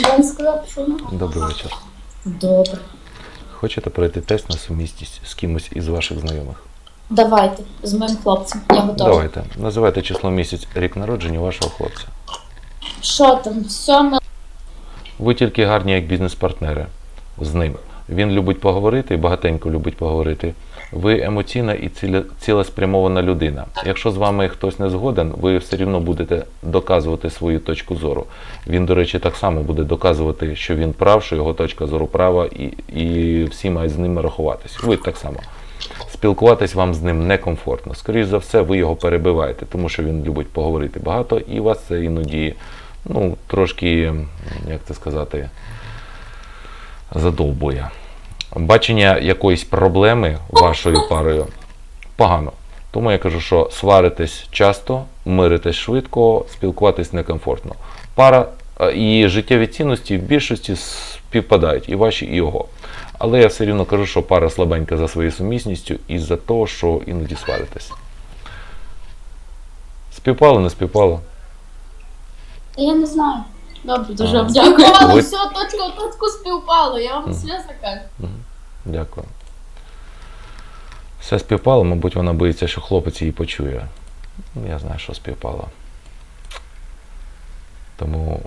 вам сказав, що вона? Добрий вечір. Добре. Хочете пройти тест на сумісність з кимось із ваших знайомих? Давайте, з моїм хлопцем. Я готова. Давайте. Називайте число місяць, рік народження вашого хлопця. Що там? Сьоме. Ви тільки гарні як бізнес-партнери з ним. Він любить поговорити багатенько любить поговорити. Ви емоційна і цілеспрямована людина. Якщо з вами хтось не згоден, ви все рівно будете доказувати свою точку зору. Він, до речі, так само буде доказувати, що він прав, що його точка зору права, і, і всі мають з ним рахуватись. Ви так само. Спілкуватись вам з ним некомфортно. Скоріше за все, ви його перебиваєте, тому що він любить поговорити багато, і вас це іноді ну, трошки, як це сказати, задовбує. Бачення якоїсь проблеми вашою парою погано. Тому я кажу, що сваритесь часто, миритесь швидко, спілкуватись некомфортно. Пара е, і життєві цінності в більшості співпадають, і ваші, і його. Але я все рівно кажу, що пара слабенька за своєю сумісністю із-за того, що іноді сваритесь. Співпало, не співпало. Я не знаю. Добре, дуже вам дякую. Співпало, все, точка в точку співпало, я вам Мгм. серйозно кажу. Дякую. Все співпало, мабуть, вона боїться, що хлопець її почує. Ну, Я знаю, що співпало. Тому.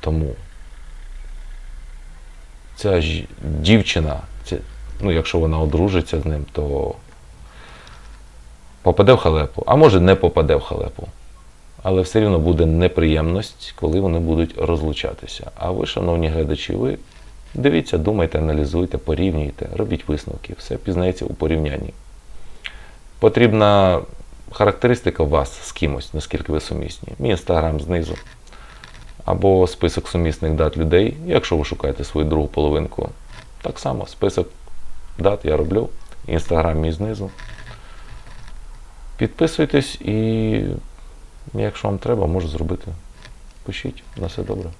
Тому. Ця ж дівчина, ця, ну, якщо вона одружиться з ним, то попаде в халепу, а може не попаде в халепу. Але все рівно буде неприємність, коли вони будуть розлучатися. А ви, шановні глядачі, ви Дивіться, думайте, аналізуйте, порівнюйте, робіть висновки. Все пізнається у порівнянні. Потрібна характеристика вас з кимось, наскільки ви сумісні. Мій інстаграм знизу. Або список сумісних дат людей, якщо ви шукаєте свою другу половинку. Так само список дат я роблю. Інстаграм мій знизу. Підписуйтесь і якщо вам треба, можу зробити. Пишіть, на все добре.